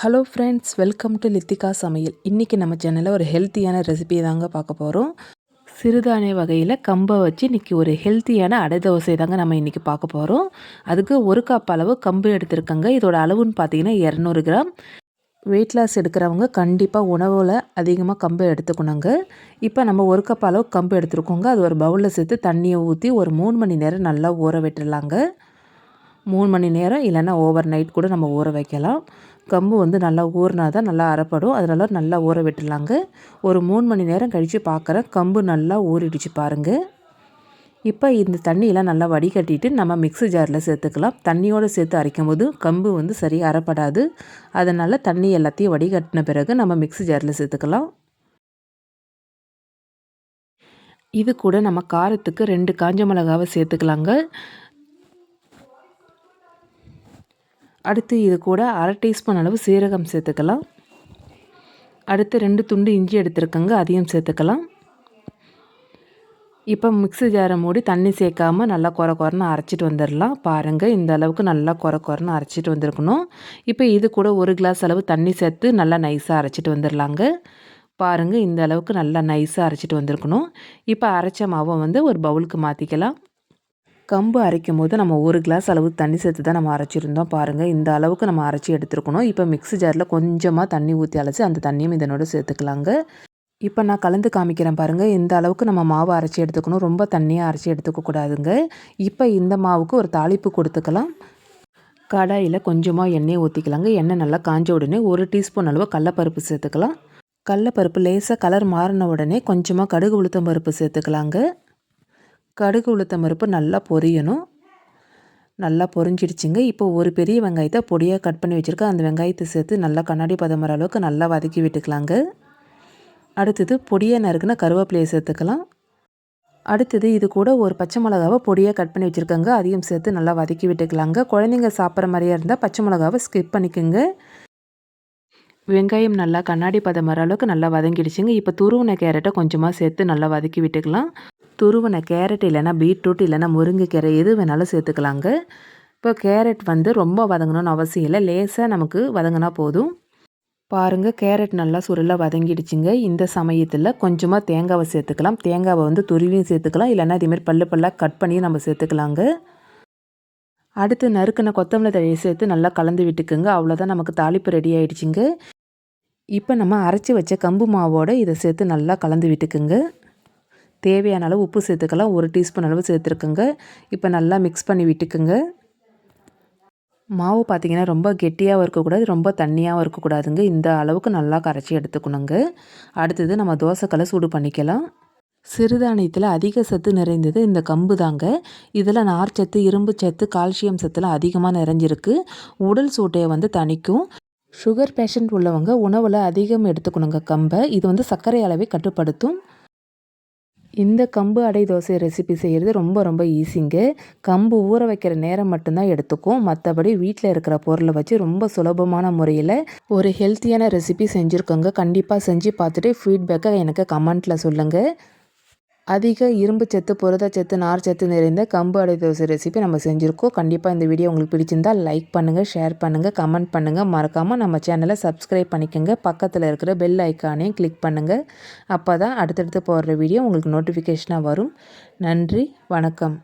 Hello friends welcome to Lithika சமையல் இன்றைக்கி நம்ம சேனலில் ஒரு ஹெல்த்தியான ரெசிபி தாங்க பார்க்க போகிறோம் சிறுதானிய வகையில் கம்பை வச்சு இன்றைக்கி ஒரு ஹெல்த்தியான அடை தோசை தாங்க நம்ம இன்றைக்கி பார்க்க போகிறோம் அதுக்கு ஒரு கப் அளவு கம்பு எடுத்திருக்கங்க. இதோட அளவுன்னு பார்த்தீங்கன்னா இரநூறு கிராம். வெயிட் லாஸ் எடுக்கிறவங்க கண்டிப்பாக உணவில் அதிகமாக கம்பு எடுத்துக்கணுங்க. இப்போ நம்ம ஒரு கப் அளவு கம்பு எடுத்துருக்கோங்க. அது ஒரு பவுலில் சேர்த்து தண்ணியை ஊற்றி ஒரு மூணு மணி நேரம் நல்லா ஊற விட்டுடலாங்க மூணு மணி நேரம் இல்லைன்னா ஓவர் நைட் கூட நம்ம ஊற வைக்கலாம். கம்பு வந்து நல்லா ஊறினா தான் நல்லா அரைப்படும். அதனால் நல்லா ஊற விட்டுடலாங்க. ஒரு மூணு மணி நேரம் கழித்து பார்க்குறேன் கம்பு நல்லா ஊறிடுச்சு பாருங்கள் இப்போ இந்த தண்ணியெல்லாம் நல்லா வடிகட்டிட்டு நம்ம மிக்ஸி ஜாரில் சேர்த்துக்கலாம். தண்ணியோடு சேர்த்து அரைக்கும் போது கம்பு வந்து சரியாக அரைப்படாது. அதனால் தண்ணி எல்லாத்தையும் வடிகட்டின பிறகு நம்ம மிக்ஸி ஜாரில் சேர்த்துக்கலாம். இது கூட நம்ம காரத்துக்கு ரெண்டு காஞ்ச மிளகாவை சேர்த்துக்கலாங்க. அடுத்து இது கூட அரை டீஸ்பூன் அளவு சீரகம் சேர்த்துக்கலாம். அடுத்து ரெண்டு துண்டு இஞ்சி எடுத்துருக்கங்க அதையும் சேர்த்துக்கலாம். இப்போ மிக்ஸி ஜாரை மூடி தண்ணி சேர்க்காமல் நல்லா குறை குறைன்னு அரைச்சிட்டு வந்துடலாம். பாருங்கள் இந்த அளவுக்கு நல்லா குறை குறைன்னு அரைச்சிட்டு வந்திருக்கணும். இப்போ இது கூட ஒரு கிளாஸ் அளவு தண்ணி சேர்த்து நல்லா நைஸாக அரைச்சிட்டு வந்துடலாங்க. பாருங்கள் இந்த அளவுக்கு நல்லா நைஸாக அரைச்சிட்டு வந்திருக்கணும். இப்போ அரைச்ச மாவை வந்து ஒரு பவுலுக்கு மாற்றிக்கலாம் கம்பு அரைக்கும் போது நம்ம ஒரு கிளாஸ் அளவு தண்ணி சேர்த்து தான் நம்ம அரைச்சிருந்தோம். பாருங்கள் இந்த அளவுக்கு நம்ம அரைச்சி எடுத்துருக்கணும். இப்போ மிக்ஸி ஜாரில் கொஞ்சமாக தண்ணி ஊற்றி அழைச்சி அந்த தண்ணியும் இதனோட சேர்த்துக்கலாங்க. இப்போ நான் கலந்து காமிக்கிறேன் பாருங்கள் இந்த அளவுக்கு நம்ம மாவு அரைச்சி எடுத்துக்கணும். ரொம்ப தண்ணியாக அரைச்சி எடுத்துக்கக்கூடாதுங்க இப்போ இந்த மாவுக்கு ஒரு தாளிப்பு கொடுத்துக்கலாம். கடாயில் கொஞ்சமாக எண்ணெய் ஊற்றிக்கலாங்க எண்ணெய் நல்லா காஞ்ச உடனே ஒரு டீஸ்பூன் அளவு கடலப்பருப்பு சேர்த்துக்கலாம். கடலப்பருப்பு லேசாக கலர் மாறின உடனே கொஞ்சமாக கடுகு உளுத்தம் பருப்பு சேர்த்துக்கலாங்க. கடுகு உளுத்தம் பருப்பு நல்லா பொரியணும். நல்லா பொரிஞ்சிடுச்சுங்க. இப்போ ஒரு பெரிய வெங்காயத்தை பொடியாக கட் பண்ணி வச்சுருக்கேன். அந்த வெங்காயத்தை சேர்த்து நல்லா கண்ணாடி பதம் வர அளவுக்கு நல்லா வதக்கி விட்டுக்கலாங்க. அடுத்தது பொடியாக நறுக்குன கருவேப்பிலையை சேர்த்துக்கலாம். அடுத்தது இது கூட ஒரு பச்சை மிளகாவை பொடியாக கட் பண்ணி வச்சுருக்கோங்க. அதையும் சேர்த்து நல்லா வதக்கி விட்டுக்கலாங்க. குழந்தைங்க சாப்பிட்ற மாதிரியாக இருந்தால் பச்சை மிளகாவை ஸ்கிப் பண்ணிக்கோங்க. வெங்காயம் நல்லா கண்ணாடி பதம் வர அளவுக்கு நல்லா வதங்கிடுச்சுங்க. இப்போ துருவின கேரட்டை கொஞ்சமாக சேர்த்து நல்லா வதக்கி விட்டுக்கலாம். துருவின கேரட் இல்லைனா பீட்ரூட் இல்லைனா முருங்கைக்கீரை எது வேணாலும் சேர்த்துக்கலாங்க. இப்போ கேரட் வந்து ரொம்ப வதங்கணும்னு அவசியம் இல்லை. லேசாக நமக்கு வதங்கினா போதும். பாருங்கள் கேரட் நல்லா சுருளாக வதங்கிடுச்சுங்க. இந்த சமயத்தில் கொஞ்சமாக தேங்காவை சேர்த்துக்கலாம். தேங்காவை வந்து துருவியும் சேர்த்துக்கலாம். இல்லைன்னா இதேமாரி பல்லு பல்லாக கட் பண்ணியும் நம்ம சேர்த்துக்கலாங்க. அடுத்து நறுக்கின கொத்தமல்லி தழையை சேர்த்து நல்லா கலந்து விட்டுக்குங்க. அவ்வளோதான் நமக்கு தாளிப்பு ரெடி ஆகிடுச்சிங்க இப்போ நம்ம அரைச்சி வச்ச கம்பு மாவோடு இதை சேர்த்து நல்லா கலந்து விட்டுக்குங்க. தேவையான அளவு உப்பு சேர்த்துக்கலாம். ஒரு டீஸ்பூன் அளவு சேர்த்துருக்குங்க. இப்போ நல்லா மிக்ஸ் பண்ணி விட்டுக்குங்க. மாவு பார்த்திங்கன்னா ரொம்ப கெட்டியாகவும் இருக்கக்கூடாது ரொம்ப தண்ணியாகவும் இருக்கக்கூடாதுங்க. இந்த அளவுக்கு நல்லா கரைச்சி எடுத்துக்கணுங்க. அடுத்தது நம்ம தோசைக்களை சூடு பண்ணிக்கலாம். சிறுதானியத்தில் அதிக சத்து நிறைந்தது இந்த கம்பு தாங்க. இதில் நார்ச்சத்து இரும்பு சத்து கால்சியம் சத்துலாம் அதிகமாக நிறைஞ்சிருக்கு. உடல் சூட்டையை வந்து தணிக்கும். சுகர் பேஷண்ட் உள்ளவங்க உணவில் அதிகம் எடுத்துக்கணுங்க கம்பை. இது வந்து சர்க்கரை அளவை கட்டுப்படுத்தும். இந்த கம்பு அடை தோசை ரெசிபி செய்கிறது ரொம்ப ரொம்ப ஈஸிங்க கம்பு ஊற வைக்கிற நேரம் மட்டும்தான் எடுத்துக்கும். மற்றபடி வீட்டில் இருக்கிற பொருளை வச்சு ரொம்ப சுலபமான முறையில் ஒரு ஹெல்த்தியான ரெசிபி செஞ்சுருக்கோங்க. கண்டிப்பாக செஞ்சு பார்த்துட்டு ஃபீட்பேக்கை எனக்கு கமெண்ட்டில் சொல்லுங்கள் அதிக இரும்பு சத்து புரதச்சத்து நார்ச்சத்து நிறைந்த கம்பு அடை தோசை ரெசிபி நம்ம செஞ்சுருக்கோம். கண்டிப்பாக இந்த வீடியோ உங்களுக்கு பிடிச்சிருந்தால் லைக் பண்ணுங்கள் ஷேர் பண்ணுங்கள் கமெண்ட் பண்ணுங்கள் மறக்காமல் நம்ம சேனலை சப்ஸ்கிரைப் பண்ணிக்கோங்க. பக்கத்தில் இருக்கிற பெல் ஐக்கானையும் கிளிக் பண்ணுங்கள் அப்போ தான் அடுத்தடுத்து போடுற வீடியோ உங்களுக்கு நோட்டிஃபிகேஷனாக வரும். நன்றி வணக்கம்.